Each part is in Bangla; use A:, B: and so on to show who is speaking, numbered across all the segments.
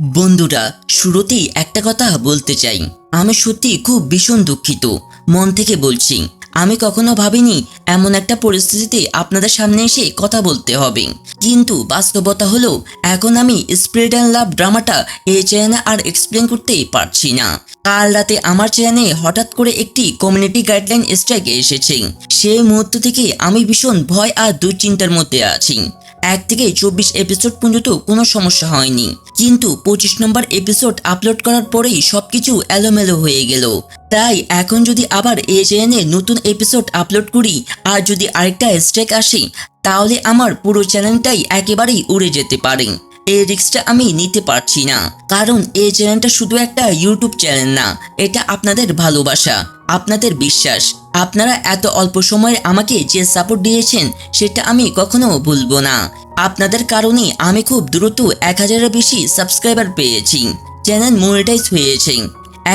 A: বন্ধুরা, শুরুতেই একটা কথা বলতে চাই। আমি সত্যি খুব ভীষণ দুঃখিত। মন থেকে বলছি, আমি কখনো ভাবিনি এমন একটা পরিস্থিতিতে আপনাদের সামনে এসে কথা বলতে হবে। কিন্তু বাস্তবতা হলো, এখন আমি স্প্রেড অ্যান্ড লাভ ড্রামাটা এই চ্যানেলে আর এক্সপ্লেন করতে পারছি না। কাল রাতে আমার চ্যানেলে হঠাৎ করে একটি কমিউনিটি গাইডলাইন স্ট্রাইক এসেছে। সেই মুহূর্ত থেকে আমি ভীষণ ভয় আর দুশ্চিন্তার মধ্যে আছি। এক থেকে চব্বিশ এপিসোড পর্যন্ত কোনো সমস্যা হয়নি। কিন্তু পঁচিশ নম্বর এপিসোড আপলোড করার পরেই সবকিছু এলোমেলো হয়ে গেল। তাই এখন যদি আবার চ্যানেলে নতুন এপিসোড আপলোড করি আর যদি আরেকটা স্ট্রেক আসে, তাহলে আমার পুরো চ্যানেলটাই একেবারেই উড়ে যেতে পারে। এই রিস্কটা আমি নিতে পারছি না। কারণ এই চ্যানেলটা শুধু একটা ইউটিউব চ্যানেল না, এটা আপনাদের ভালোবাসা, আপনাদের বিশ্বাস। আপনারা এত অল্প সময়ে আমাকে যে সাপোর্ট দিয়েছেন, সেটা আমি কখনো ভুলবো না। আপনাদের কারণে আমি খুব দ্রুত এক হাজারের বেশি সাবস্ক্রাইবার পেয়েছি চ্যানেল মনিটাইজ হয়েছে।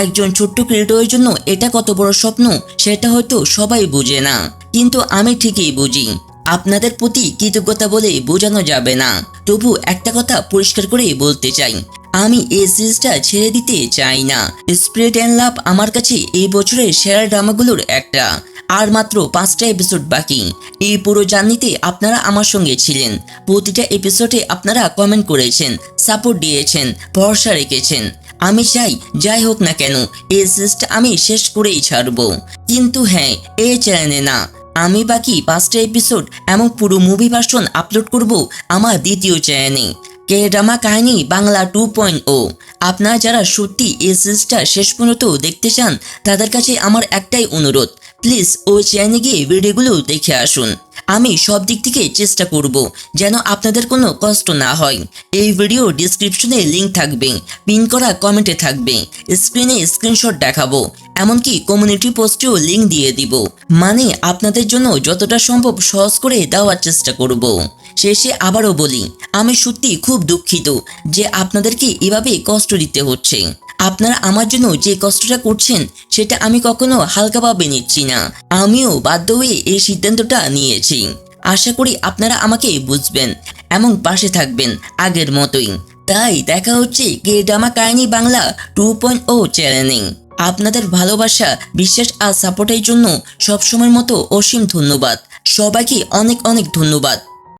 A: একজন ছোট্ট ক্রিয়েটরের জন্য এটা কত বড় স্বপ্ন, সেটা হয়তো সবাই বুঝে না। কিন্তু আমি ঠিকই বুঝি। আপনাদের প্রতি কৃতজ্ঞতা বলে বোঝানো যাবে না। তবু একটা কথা পরিষ্কার করে বলতে চাই। আমি এই সিরিজটা ছেড়ে দিতে চাই না। স্প্রিট অ্যান্ড লাভ আমার কাছে এই বছরের সেরা ড্রামাগুলোর একটা। আর মাত্র পাঁচটা এপিসোড বাকি। এই পুরো জার্নিতে আপনারা আমার সঙ্গে ছিলেন। প্রতিটা এপিসোডে আপনারা কমেন্ট করেছেন সাপোর্ট দিয়েছেন, ভরসা রেখেছেন। আমি চাই, যাই হোক না কেন, এই সিরিজটা আমি শেষ করেই ছাড়বো। কিন্তু হ্যাঁ এই চ্যানেলে না। আমি বাকি পাঁচটা এপিসোড এবং পুরো মুভি ভার্সন আপলোড করব? আমার দ্বিতীয় চ্যানেলে কে ড্রামা কাহিনী বাংলা টু পয়েন্ট ও আপনারা যারা সত্যি এই সিরিজটা শেষ পর্যন্ত দেখতে চান, তাদের কাছে আমার একটাই অনুরোধ প্লিজ ওই চ্যানেলে গিয়ে ভিডিওগুলো দেখে আসুন। আমি সব দিক থেকে চেষ্টা করব যেন আপনাদের কোনো কষ্ট না হয়। এই ভিডিও ডিসক্রিপশনে লিংক থাকবে পিন করা কমেন্টে থাকবে। স্ক্রিনে স্ক্রিনশট দেখাবো। এমনকি কমিউনিটি পোস্টেও লিংক দিয়ে দিব। মানে আপনাদের জন্য যতটা সম্ভব সহজ করে দেওয়ার চেষ্টা করব। শেষে আবারও বলি, আমি সত্যি খুব দুঃখিত যে আপনাদেরকে এভাবে কষ্ট দিতে হচ্ছে। আপনারা আমার জন্য যে কষ্টটা করছেন, সেটা আমি কখনো হালকাভাবে নিচ্ছি না। আমিও বাধ্য হয়ে এই সিদ্ধান্তটা নিয়েছি। আশা করি আপনারা আমাকে বুঝবেন এবং পাশে থাকবেন আগের মতোই। তাই দেখা হচ্ছে কে ড্রামা কাহিনী Bangla two point O channelling. আপনাদের ভালোবাসা বিশ্বাস আর সাপোর্টের জন্য সবসময়ের মতো অসীম ধন্যবাদ। সবাইকে অনেক অনেক ধন্যবাদ।